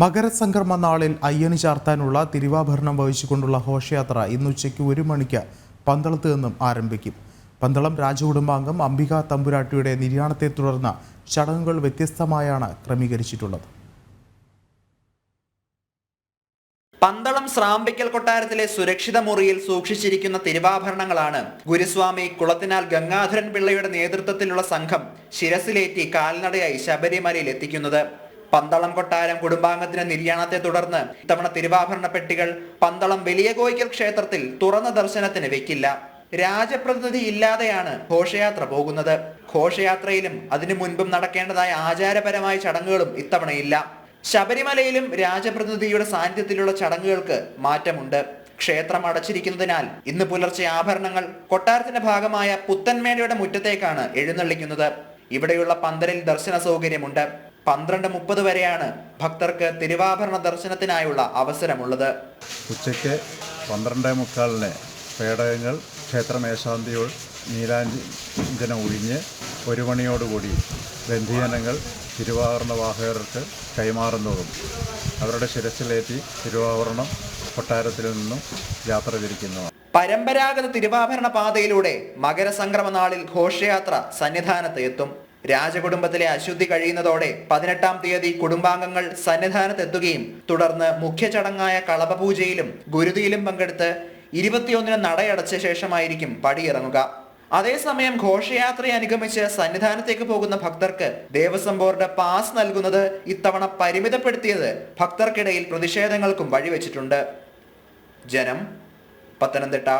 മകരസംക്രമ നാളിൽ അയ്യന് ചാർത്താനുള്ള തിരുവാഭരണം വഹിച്ചുകൊണ്ടുള്ള ഘോഷയാത്ര ഇന്ന് ഉച്ചയ്ക്ക് ഒരു മണിക്ക് പന്തളത്ത് നിന്നും ആരംഭിക്കും. പന്തളം രാജകുടുംബാംഗം അംബിക തമ്പുരാട്ടിയുടെ നിര്യാണത്തെ തുടർന്ന് ചടങ്ങുകൾ വ്യത്യസ്തമായാണ് ക്രമീകരിച്ചിട്ടുള്ളത്. പന്തളം സ്രാമ്പിക്കൽ കൊട്ടാരത്തിലെ സുരക്ഷിത മുറിയിൽ സൂക്ഷിച്ചിരിക്കുന്ന തിരുവാഭരണങ്ങളാണ് ഗുരുസ്വാമി കുളത്തിനാൽ ഗംഗാധരൻ പിള്ളയുടെ നേതൃത്വത്തിലുള്ള സംഘം ശിരസിലേറ്റി കാൽനടയായി ശബരിമലയിൽ എത്തിക്കുന്നത്. പന്തളം കൊട്ടാരം കുടുംബാംഗത്തിന്റെ നിര്യാണത്തെ തുടർന്ന് ഇത്തവണ തിരുവാഭരണ പെട്ടികൾ പന്തളം വലിയ കോയിക്കൽ ക്ഷേത്രത്തിൽ തുറന്ന ദർശനത്തിന് വെക്കില്ല. രാജപ്രതിനിധി ഇല്ലാതെയാണ് ഘോഷയാത്ര പോകുന്നത്. ഘോഷയാത്രയിലും അതിനു മുൻപും നടക്കേണ്ടതായ ആചാരപരമായ ചടങ്ങുകളും ഇത്തവണയില്ല. ശബരിമലയിലും രാജപ്രതിനിധിയുടെ സാന്നിധ്യത്തിലുള്ള ചടങ്ങുകൾക്ക് മാറ്റമുണ്ട്. ക്ഷേത്രം അടച്ചിരിക്കുന്നതിനാൽ ഇന്ന് പുലർച്ചെ ആഭരണങ്ങൾ കൊട്ടാരത്തിന്റെ ഭാഗമായ പുത്തൻമേടയുടെ മുറ്റത്തേക്കാണ് എഴുന്നള്ളിക്കുന്നത്. ഇവിടെയുള്ള പന്തലിൽ ദർശന സൗകര്യമുണ്ട്. പന്ത്രണ്ട് മുപ്പത് വരെയാണ് ഭക്തർക്ക് തിരുവാഭരണ ദർശനത്തിനായുള്ള അവസരമുള്ളത്. ഉച്ചയ്ക്ക് പന്ത്രണ്ട് മുക്കാലിന് പേടകങ്ങൾ ക്ഷേത്രമേശാന്തിയോൾ നീലാഞ്ചന ഒഴിഞ്ഞ് ഒരു മണിയോടുകൂടി ബന്ധിജനങ്ങൾ തിരുവാഭരണ വാഹകർക്ക് കൈമാറുന്നതും അവരുടെ ശിരസിലേറ്റി തിരുവാഭരണം കൊട്ടാരത്തിൽ നിന്നും യാത്ര തിരിക്കുന്നു. പരമ്പരാഗത തിരുവാഭരണ പാതയിലൂടെ മകരസംക്രമ നാളിൽ ഘോഷയാത്ര സന്നിധാനത്ത് എത്തും. രാജകുടുംബത്തിലെ അശുദ്ധി കഴിയുന്നതോടെ പതിനെട്ടാം തീയതി കുടുംബാംഗങ്ങൾ സന്നിധാനത്തെത്തുകയും തുടർന്ന് മുഖ്യ ചടങ്ങായ കളഭപൂജയിലും ഗുരുതിയിലും പങ്കെടുത്ത് ഇരുപത്തിയൊന്നിന് നടയടച്ച ശേഷമായിരിക്കും പടിയിറങ്ങുക. അതേസമയം ഘോഷയാത്രയെ അനുഗമിച്ച് സന്നിധാനത്തേക്ക് പോകുന്ന ഭക്തർക്ക് ദേവസ്വം ബോർഡ് പാസ് നൽകുന്നത് ഇത്തവണ പരിമിതപ്പെടുത്തിയത് ഭക്തർക്കിടയിൽ പ്രതിഷേധങ്ങൾക്കും വഴിവെച്ചിട്ടുണ്ട്. ജനം പത്തനംതിട്ട